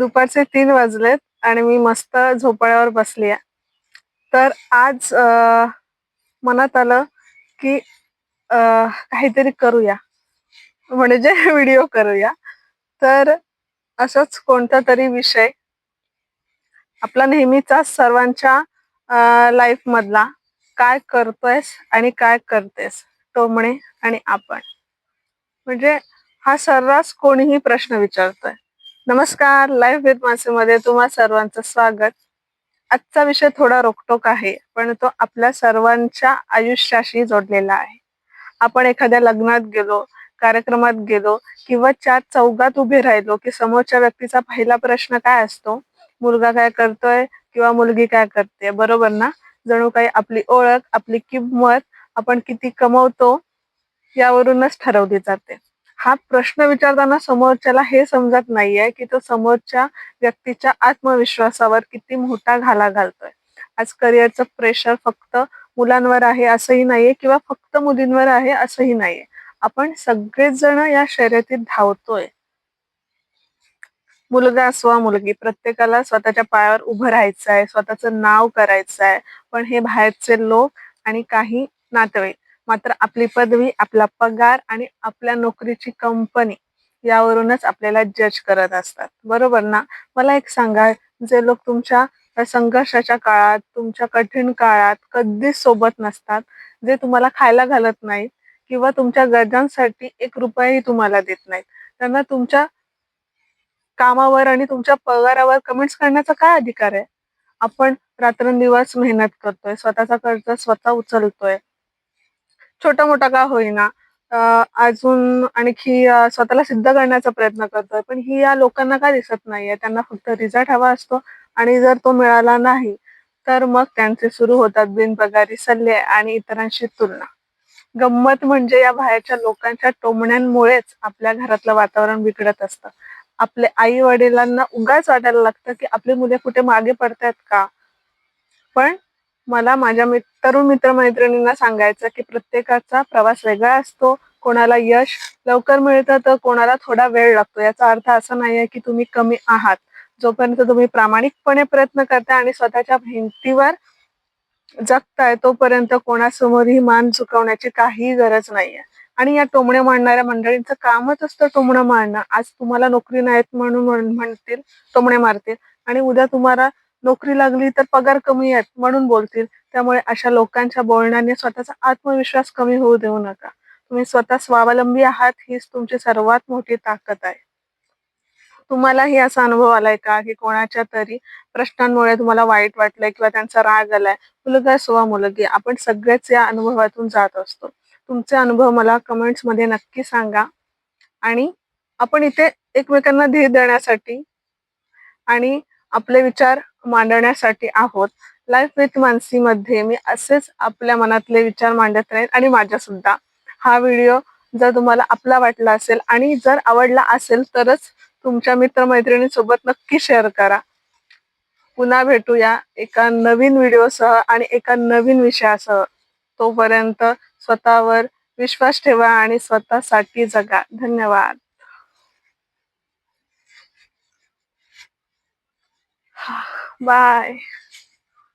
दुपारचे तीन वाजलेत आणि मी मस्त झोपाळ्यावर बसली आहे. तर आज मनात आलं की काहीतरी करूया. म्हणजे व्हिडिओ करूया. तर असंच कोणता तरी विषय. आपला नेहमीचा सर्वांच्या लाईफ मधला काय करतोयस आणि काय करतेस? टोमणे आणि आपण. म्हणजे हा सर्रास कोणीही प्रश्न विचारतोय. नमस्कार लाईफ विथ मासेमध्ये तुम्हा सर्वांचं स्वागत. आजचा विषय थोडा रोकटोक आहे पण तो आपल्या सर्वांच्या आयुष्याशी जोडलेला आहे. आपण एखाद्या लग्नात गेलो कार्यक्रमात गेलो किंवा चार चौघात उभे राहिलो की समोरच्या व्यक्तीचा पहिला प्रश्न काय असतो? मुलगा काय करतोय किंवा मुलगी काय करते? बरोबर ना? जणू काही आपली ओळख आपली किंमत आपण किती कमवतो यावरूनच ठरवली जाते. हा प्रश्न विचारताना समोरच्याला हे समजत नाहीये की तो समोरच्या व्यक्तीच्या आत्मविश्वासावर किती मोठा घाला घालतोय. आज करिअरचं प्रेशर फक्त मुलांवर आहे असंही नाहीये किंवा फक्त मुलींवर आहे असंही नाहीये. आपण सगळेच जण या शर्यतीत धावतोय. मुलगा असवा मुलगी प्रत्येकाला स्वतःच्या पायावर उभं राहायचं आहे स्वतःचं नाव करायचं आहे पण हे बाहेरचे लोक आणि काही नातेवाईक मात्र आपली पदवी आपला पगार आणि आपल्या नोकरीची कंपनी यावरूनच आपल्याला जज करत असतात. बरोबर ना? मला एक सांगा जे लोक तुमच्या संघर्षाच्या काळात तुमच्या कठीण काळात कधीच सोबत नसतात जे तुम्हाला खायला घालत नाहीत किंवा तुमच्या गरजांसाठी एक रुपयाही तुम्हाला देत नाहीत. त्यांना तुमच्या कामावर आणि तुमच्या पगारावर कमेंट्स करण्याचा काय अधिकार आहे? आपण रात्रंदिवस मेहनत करतोय स्वतःचा खर्च स्वतः उचलतोय छोटा मोठा का होईना. अजून आणखी स्वतःला सिद्ध करण्याचा प्रयत्न करतोय. पण ही या लोकांना का दिसत नाहीये? त्यांना फक्त रिझल्ट हवा असतो. आणि जर तो मिळाला नाही तर मग त्यांचे सुरू होतात बिनपगारी सल्ले आणि इतरांशी तुलना. गंमत म्हणजे या बाहेरच्या लोकांच्या टोमण्यांमुळेच आपल्या घरातलं वातावरण बिघडत असतं. आपले आई वडिलांना उगाच वाटायला लागतं की आपली मुले कुठे मागे पडतायत का? पण मला माझ्या मित- तरुण मित्रमैत्रिणींना सांगायचं की प्रत्येकाचा प्रवास वेगळा असतो. कोणाला यश लवकर मिळतं तर कोणाला थोडा वेळ लागतो. याचा अर्थ असा नाहीये की तुम्ही कमी आहात. जोपर्यंत तुम्ही प्रामाणिकपणे प्रयत्न करताय आणि स्वतःच्या भिंतीवर जगताय तोपर्यंत कोणासमोरही मान चुकवण्याची काही गरज नाहीये आणि या टोमणे मांडणाऱ्या मंडळींचं कामच असतं टोमणं मारणं. आज तुम्हाला नोकरी नाहीत म्हणून म्हणतील टोमणे मारतील. आणि उद्या तुम्हाला नोकरी लागली तर पगार कमी आहेत म्हणून बोलतील. त्यामुळे अशा लोकांच्या बोलण्याने स्वतःचा आत्मविश्वास कमी होऊ देऊ नका. तुम्ही स्वतः स्वावलंबी आहात हीच तुमची सर्वात मोठी ताकद आहे. तुम्हालाही असा अनुभव आलाय का की कोणाच्या तरी प्रश्नांमुळे तुम्हाला वाईट वाटलंय किंवा त्यांचा राग आलाय? मुलगा असो मुलगी आपण सगळेच या अनुभवातून जात असतो. तुमचे अनुभव मला कमेंट्समध्ये नक्की सांगा. आणि आपण इथे एकमेकांना धीर देण्यासाठी आणि आपले विचार मांडण्यासाठी आहोत. लाईफ विथ मानसी मध्ये मी असेच आपल्या मनातले विचार मांडत राहील आणि माझ्या सुद्धा हा व्हिडिओ जर तुम्हाला आपला वाटला असेल आणि जर आवडला असेल तरच तुमच्या मित्रमैत्रिणींसोबत नक्की शेअर करा. पुन्हा भेटूया एका नवीन व्हिडिओसह आणि एका नवीन विषयासह. तोपर्यंत स्वतःवर विश्वास ठेवा आणि स्वतःसाठी जगा. धन्यवाद. Bye.